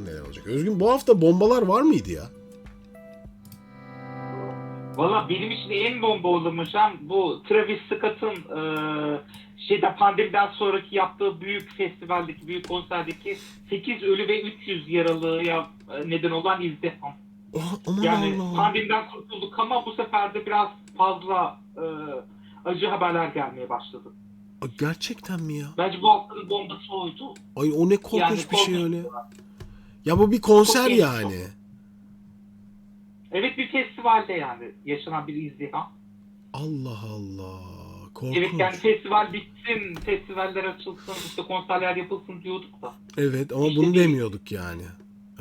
bakalım neler olacak. Özgün bu hafta bombalar var mıydı ya? Valla benim için en bomba olan hocam bu Travis Scott'ın e, şeyde pandemiden sonraki yaptığı büyük festivaldeki, büyük konserdeki 8 ölü ve 300 yaralıya e, neden olan izdiham. Oh, aman Yani Allah. pandemiden kurtulduk ama bu sefer de biraz fazla e, acı haberler gelmeye başladı. Gerçekten mi ya? Bence bu haftanın bombası oydu. Ay o ne korkunç Yani bir şey öyle. Ya bu bir konser Çok yani. Evet bir festivalde yani yaşanan bir izdiham. Allah Allah. Evet Korkunç. yani festival bitsin, festivaller açılsın, işte konserler yapılsın diyorduk da. Evet ama İşte bunu değil. demiyorduk yani.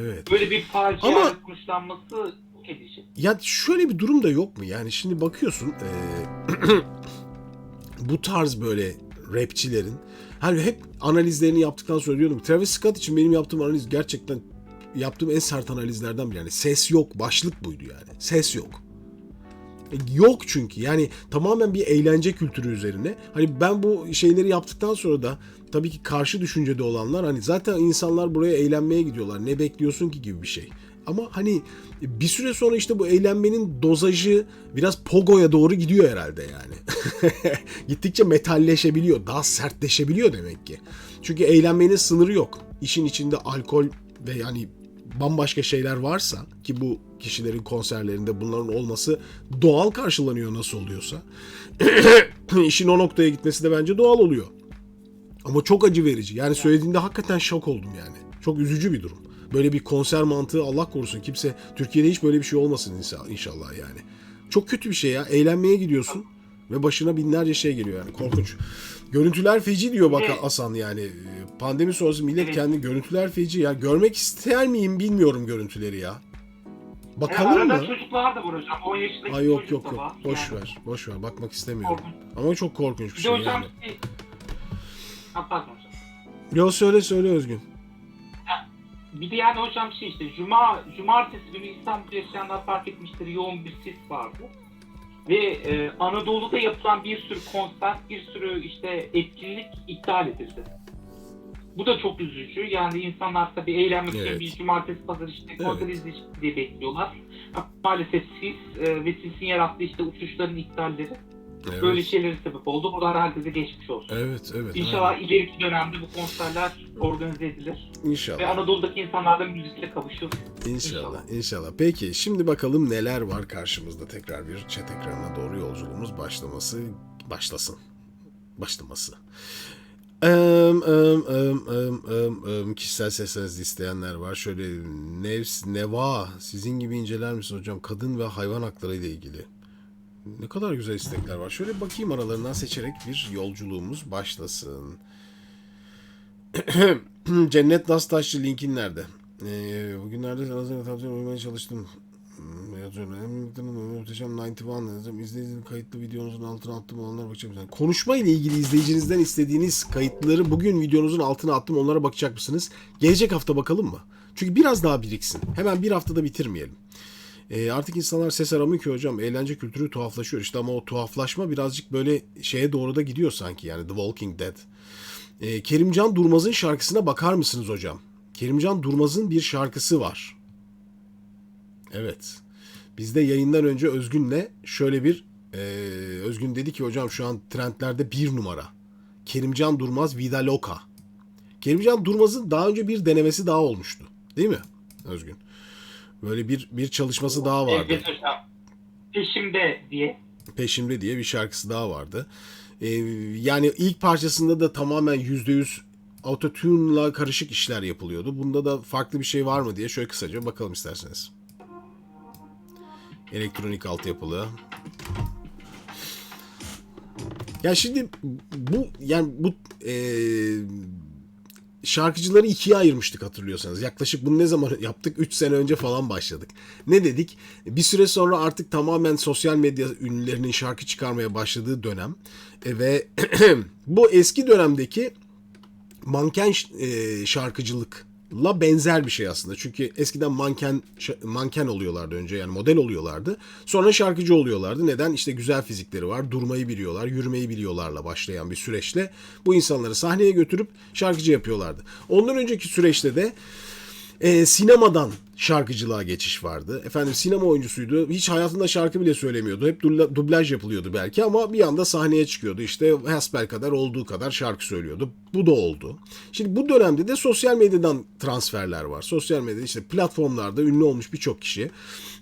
Evet. Böyle bir facia Ama- çok edici. Ya şöyle bir durum da yok mu? Yani şimdi bakıyorsun eee, bu tarz böyle rapçilerin hani hep analizlerini yaptıktan sonra diyordum Travis Scott için benim yaptığım analiz gerçekten yaptığım en sert analizlerden biri. Yani ses yok. Başlık buydu yani. Ses yok. E, Yok çünkü yani tamamen bir eğlence kültürü üzerine. Hani ben bu şeyleri yaptıktan sonra da tabii ki karşı düşüncede olanlar hani zaten insanlar buraya eğlenmeye gidiyorlar. Ne bekliyorsun ki gibi bir şey. Ama hani bir süre sonra işte bu eğlenmenin dozajı biraz pogoya doğru gidiyor herhalde yani. Gittikçe metalleşebiliyor, daha sertleşebiliyor demek ki. Çünkü eğlenmenin sınırı yok. İşin içinde alkol ve yani bambaşka şeyler varsa ki bu kişilerin konserlerinde bunların olması doğal karşılanıyor nasıl oluyorsa. işin o noktaya gitmesi de bence doğal oluyor. Ama çok acı verici. Yani söylediğinde hakikaten şok oldum yani. Çok üzücü bir durum. Böyle bir konser mantığı Allah korusun. Kimse Türkiye'de hiç böyle bir şey olmasın inşa- inşallah yani. Çok kötü bir şey ya. Eğlenmeye gidiyorsun ve başına binlerce şey geliyor yani. Korkunç. Görüntüler feci diyor bak Evet. Hasan yani. Pandemi sonrası millet Evet. kendi görüntüler feci ya. Görmek ister miyim bilmiyorum görüntüleri ya. Bakalım arada mı? çocuklar da var hocam. 10 yaşındaki Ay yok yok yok. var. Boş Yani ver. Boş ver. Bakmak istemiyorum. korkunç. Ama çok korkunç bir şey hocam yani. şey... Ha, pardon hocam. Yo söyle söyle Özgün. Bir de yani hocam şey işte cuma cumartesi günü İstanbul'da yaşayanlar fark etmiştir yoğun bir sis vardı. Ve e, Anadolu'da yapılan bir sürü konser, bir sürü işte etkinlik iptal edildi. Bu da çok üzücü. Yani insanlar tabii eğlenmek için Evet. bir cumartesi pazar işte konser Evet. izleyecek diye bekliyorlar. Maalesef sis e, ve sisin yarattığı işte uçuşların iptalleri Evet. böyle şeylere sebep oldu. Buralar herkese geçmiş olsun. Evet evet. İnşallah aynen. ileriki dönemde bu konserler organize edilir. Ve İnşallah. Anadolu'daki insanlar da müzikle kavuşur. İnşallah. İnşallah. Peki şimdi bakalım neler var karşımızda. Tekrar bir chat ekranına doğru yolculuğumuz başlaması başlasın. Başlaması. Em, em, em, em, em, em, kişisel seslerinizi isteyenler var. Şöyle Nevs, Neva sizin gibi inceler misin hocam? Kadın ve hayvan hakları ile ilgili. Ne kadar güzel istekler var. Şöyle bakayım aralarından seçerek bir yolculuğumuz başlasın. Cennet Nastaşçı linkin nerede? Ee, bugünlerde sana tavsiye uymaya çalıştım. Hmm, muhteşem 91 yazıyorum. İzleyicinin kayıtlı videonuzun altına attım onlara bakacak mısınız? Konuşma ile ilgili izleyicinizden istediğiniz kayıtları bugün videonuzun altına attım onlara bakacak mısınız? Gelecek hafta bakalım mı? Çünkü biraz daha biriksin. Hemen bir haftada bitirmeyelim. Ee, artık insanlar ses aramıyor ki hocam. Eğlence kültürü tuhaflaşıyor. İşte ama o tuhaflaşma birazcık böyle şeye doğru da gidiyor sanki yani The Walking Dead. Ee, Kerimcan Durmaz'ın şarkısına bakar mısınız hocam? Kerimcan Durmaz'ın bir şarkısı var. Evet. Biz de yayından önce Özgün'le şöyle bir e, Özgün dedi ki hocam şu an trendlerde bir numara. Kerimcan Durmaz Vida Loca. Kerimcan Durmaz'ın daha önce bir denemesi daha olmuştu. Değil mi Özgün? Böyle bir bir çalışması daha vardı. Peşimde diye. Peşimde diye bir şarkısı daha vardı. Ee, yani ilk parçasında da tamamen %100 autotune'la karışık işler yapılıyordu. Bunda da farklı bir şey var mı diye şöyle kısaca bakalım isterseniz. Elektronik altyapılı. Ya şimdi bu yani bu eee, şarkıcıları ikiye ayırmıştık hatırlıyorsanız. Yaklaşık bunu ne zaman yaptık? 3 sene önce falan başladık. Ne dedik? Bir süre sonra artık tamamen sosyal medya ünlülerinin şarkı çıkarmaya başladığı dönem E, ve bu eski dönemdeki manken e, şarkıcılıkla benzer bir şey aslında. Çünkü eskiden manken manken oluyorlardı önce yani model oluyorlardı. Sonra şarkıcı oluyorlardı. Neden? İşte güzel fizikleri var, durmayı biliyorlar, yürümeyi biliyorlarla başlayan bir süreçle bu insanları sahneye götürüp şarkıcı yapıyorlardı. Ondan önceki süreçte de Ee, sinemadan şarkıcılığa geçiş vardı. Efendim sinema oyuncusuydu. Hiç hayatında şarkı bile söylemiyordu. Hep dubla- dublaj yapılıyordu belki ama bir anda sahneye çıkıyordu. İşte hasbel kadar olduğu kadar şarkı söylüyordu. Bu da oldu. Şimdi bu dönemde de sosyal medyadan transferler var. Sosyal medyada işte platformlarda ünlü olmuş birçok kişi.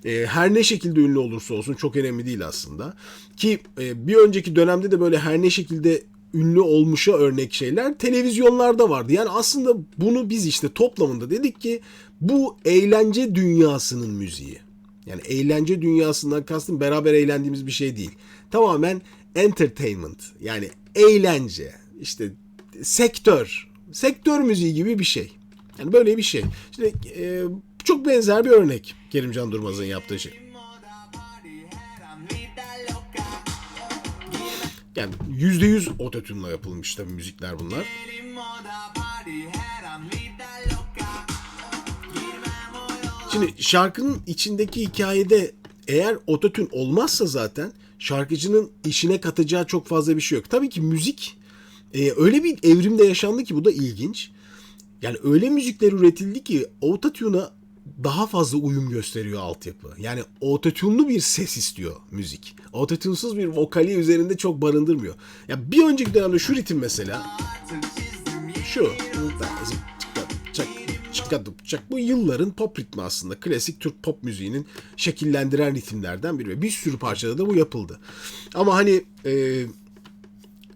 Ee, her ne şekilde ünlü olursa olsun çok önemli değil aslında. Ki e, bir önceki dönemde de böyle her ne şekilde ünlü olmuşa örnek şeyler televizyonlarda vardı. Yani aslında bunu biz işte toplamında dedik ki bu eğlence dünyasının müziği. Yani eğlence dünyasından kastım beraber eğlendiğimiz bir şey değil. Tamamen entertainment yani eğlence işte sektör sektör müziği gibi bir şey. Yani böyle bir şey. Şimdi e, çok benzer bir örnek Kerimcan Durmaz'ın yaptığı şey. Yani %100 ototune'la yapılmış tabii müzikler bunlar. Şimdi şarkının içindeki hikayede eğer ototün olmazsa zaten şarkıcının işine katacağı çok fazla bir şey yok. Tabii ki müzik e, öyle bir evrimde yaşandı ki bu da ilginç. Yani öyle müzikler üretildi ki autotune'a daha fazla uyum gösteriyor altyapı. Yani autotune'lu bir ses istiyor müzik. Autotune'suz bir vokali üzerinde çok barındırmıyor. Ya bir önceki dönemde şu ritim mesela şu çak bu yılların pop ritmi aslında. Klasik Türk pop müziğinin şekillendiren ritimlerden biri bir sürü parçada da bu yapıldı. Ama hani e,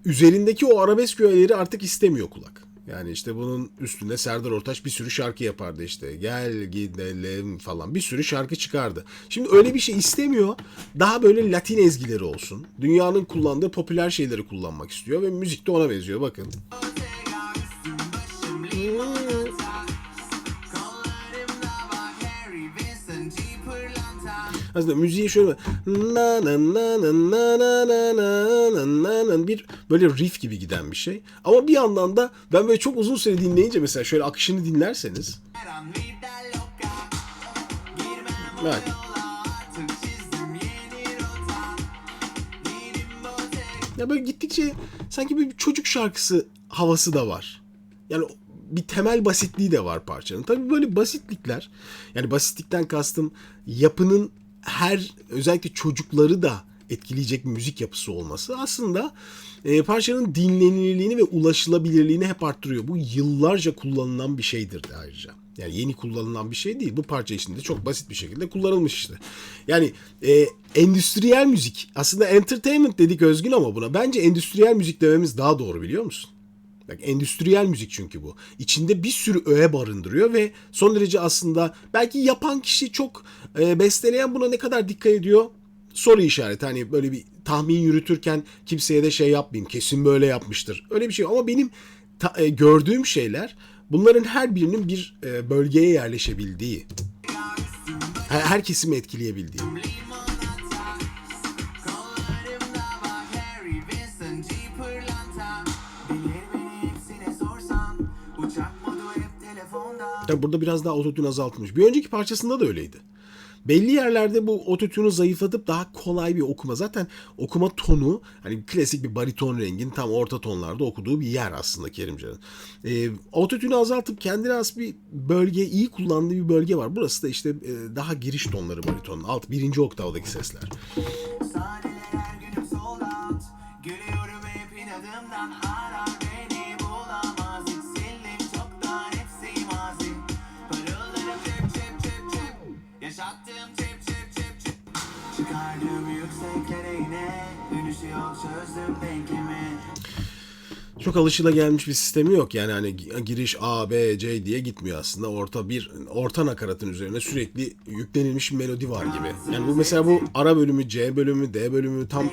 üzerindeki o arabesk öğeleri artık istemiyor kulak. Yani işte bunun üstünde Serdar Ortaç bir sürü şarkı yapardı işte. Gel gidelim falan bir sürü şarkı çıkardı. Şimdi öyle bir şey istemiyor. Daha böyle Latin ezgileri olsun. Dünyanın kullandığı popüler şeyleri kullanmak istiyor ve müzik de ona benziyor bakın. Aslında müziği şöyle bir böyle riff gibi giden bir şey. Ama bir yandan da ben böyle çok uzun süre dinleyince mesela şöyle akışını dinlerseniz Bak. Ya böyle gittikçe sanki bir çocuk şarkısı havası da var. Yani bir temel basitliği de var parçanın. Tabii böyle basitlikler yani basitlikten kastım yapının her özellikle çocukları da etkileyecek bir müzik yapısı olması aslında e, parçanın dinlenilirliğini ve ulaşılabilirliğini hep arttırıyor. Bu yıllarca kullanılan bir şeydir de ayrıca. Yani yeni kullanılan bir şey değil. Bu parça içinde çok basit bir şekilde kullanılmış işte. Yani e, endüstriyel müzik aslında entertainment dedik özgün ama buna bence endüstriyel müzik dememiz daha doğru biliyor musun? Bak endüstriyel müzik çünkü bu. İçinde bir sürü öğe barındırıyor ve son derece aslında belki yapan kişi çok e, besteleyen buna ne kadar dikkat ediyor? Soru işareti. Hani böyle bir tahmin yürütürken kimseye de şey yapmayayım. Kesin böyle yapmıştır. Öyle bir şey ama benim ta- e, gördüğüm şeyler bunların her birinin bir e, bölgeye yerleşebildiği. Her, her kesimi etkileyebildiği. Tabi burada biraz daha ototune azaltılmış. Bir önceki parçasında da öyleydi. Belli yerlerde bu ototune'u zayıflatıp daha kolay bir okuma. Zaten okuma tonu hani klasik bir bariton rengin tam orta tonlarda okuduğu bir yer aslında Kerimcan'ın. Ee, ototune'u azaltıp kendine has bir bölge, iyi kullandığı bir bölge var. Burası da işte e, daha giriş tonları baritonun. Alt birinci oktavdaki sesler. Çok alışılagelmiş bir sistemi yok. Yani hani giriş A, B, C diye gitmiyor aslında. Orta bir orta nakaratın üzerine sürekli yüklenilmiş bir melodi var gibi. Yani bu mesela bu ara bölümü, C bölümü, D bölümü tam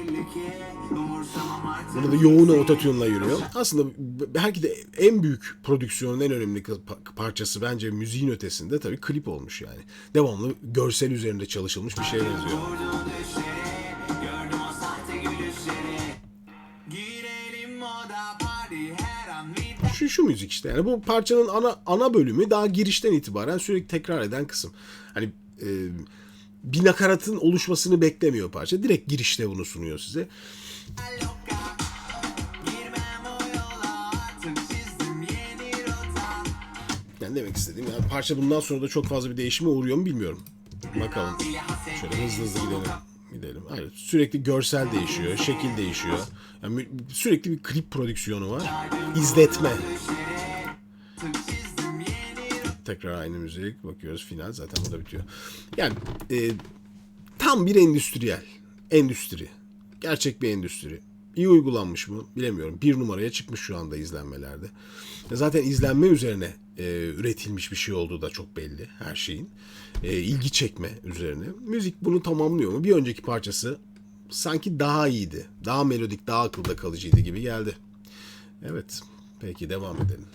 burada da yoğun ototune'la yürüyor. Aslında belki de en büyük prodüksiyonun en önemli pa- parçası bence müziğin ötesinde tabii klip olmuş yani. Devamlı görsel üzerinde çalışılmış bir şeye benziyor. Şu şu müzik işte. Yani bu parçanın ana ana bölümü daha girişten itibaren sürekli tekrar eden kısım. Hani e, bir nakaratın oluşmasını beklemiyor parça. Direkt girişte bunu sunuyor size. Yani demek istediğim yani parça bundan sonra da çok fazla bir değişime uğruyor mu bilmiyorum. Bakalım. Şöyle hızlı hızlı gidelim. Gidelim. Hayır, sürekli görsel değişiyor, şekil değişiyor. Yani sürekli bir klip prodüksiyonu var. İzletme. Tekrar aynı müzik. Bakıyoruz final zaten burada bitiyor. Yani e, tam bir endüstriyel. Endüstri. Gerçek bir endüstri. İyi uygulanmış mı bilemiyorum. Bir numaraya çıkmış şu anda izlenmelerde. E, Zaten izlenme üzerine e, üretilmiş bir şey olduğu da çok belli her şeyin. E, ilgi çekme üzerine. Müzik bunu tamamlıyor mu? Bir önceki parçası sanki daha iyiydi. Daha melodik, daha akılda kalıcıydı gibi geldi. Evet. Peki devam edelim.